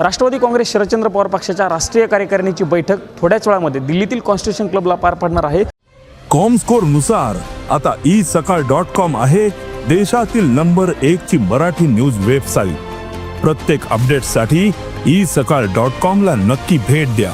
राष्ट्रवादी काँग्रेस शरदचंद्र पवार पक्षाच्या राष्ट्रीय कार्यकारिणीची बैठक थोड्याच वेळामध्ये दिल्लीतील कॉन्स्टिट्यूशन क्लबला पार पडणार आहे. कॉमस्कोरनुसार आता ई सकाळ डॉट कॉम आहे देशातील नंबर एक ची मराठी न्यूज वेबसाईट. प्रत्येक अपडेटसाठी ई सकाळ डॉट कॉम ला नक्की भेट द्या.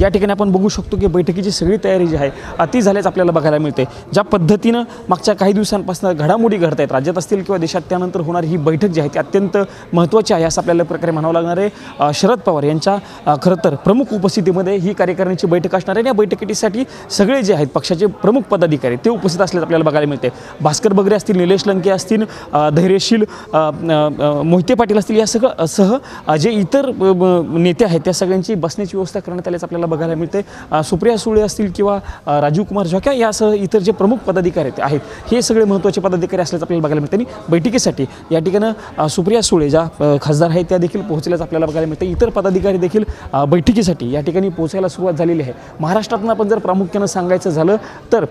या ठिकाणी आपण बघू शकतो की बैठकीची सगळी तयारी जी आहे अति झाल्याच आपल्याला बघायला मिळते ज्या पद्धतीनं मागच्या काही दिवसांपासून घडामोडी घडत आहेत राज्यात असतील किंवा देशात त्यानंतर होणारी ही बैठक जी आहे ती अत्यंत महत्त्वाची आहे असं आपल्याला प्रकारे म्हणावं लागणार आहे. शरद पवार यांच्या खरं तर प्रमुख उपस्थितीमध्ये ही कार्यकारिणीची बैठक असणार आहे आणि या बैठकीसाठी सगळे जे आहेत पक्षाचे प्रमुख पदाधिकारी ते उपस्थित असल्याचं आपल्याला बघायला मिळते भास्कर बगरे असतील निलेश लंके असतील धैर्यशील मोहिते पाटील असतील या सगळं सह जे इतर नेते आहेत त्या सगळ्यांची बसण्याची व्यवस्था करण्यात आल्याचं आपल्याला बघायला मिळते. सुप्रिया सुळे असतील किंवा राजीव कुमार झोक्या यासह इतर जे प्रमुख पदाधिकारी आहेत- हे सगळे महत्त्वाचे पदाधिकारी असल्याचं आपल्याला बघायला मिळते. आणि बैठकीसाठी या ठिकाणं सुप्रिया सुळे ज्या खासदार आहेत त्या देखील पोहोचल्याचं आपल्याला बघायला मिळतं. इतर पदाधिकारी देखील बैठकीसाठी या ठिकाणी पोहोचायला सुरुवात झालेली आहे. महाराष्ट्रातून आपण जर प्रामुख्यानं सांगायचं झालं तर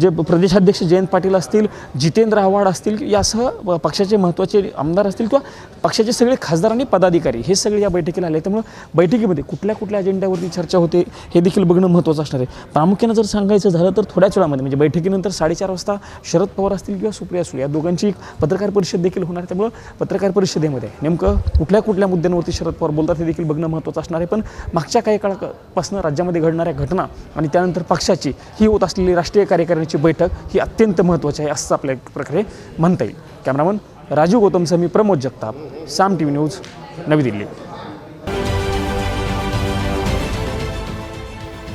जे प्रदेशाध्यक्ष जयंत पाटील असतील जितेंद्र आव्हाड असतील यासह पक्षाचे महत्त्वाचे आमदार असतील किंवा पक्षाचे सगळे खासदार आणि पदाधिकारी हे सगळे या बैठकीला आले. त्यामुळे बैठकीमध्ये कुठल्या कुठल्या अजेंड्यावरती चर्चा होते हे देखील बघणं महत्त्वाचं असणार आहे. प्रामुख्यानं जर सांगायचं झालं तर थोड्याच वेळामध्ये म्हणजे बैठकीनंतर साडेचार वाजता शरद पवार असतील किंवा सुप्रिया सुळे या दोघांची एक पत्रकार परिषद देखील होणार आहे. त्यामुळं पत्रकार परिषदेमध्ये नेमकं कुठल्या कुठल्या मुद्द्यांवरती शरद पवार बोलतात हे देखील बघणं महत्त्वाचं असणार आहे. पण मागच्या काही काळापासून राज्यामध्ये घडणाऱ्या घटना आणि त्यानंतर पक्षाची ही होत असलेली राष्ट्रीय कार्यकारिणीची बैठक ही अत्यंत महत्त्वाची आहे असं आपल्या एक प्रकारे म्हणता येईल. कॅमेरामन राजू गौतमसह मी Pramod Jagtap Saam T V news Navi Delhi.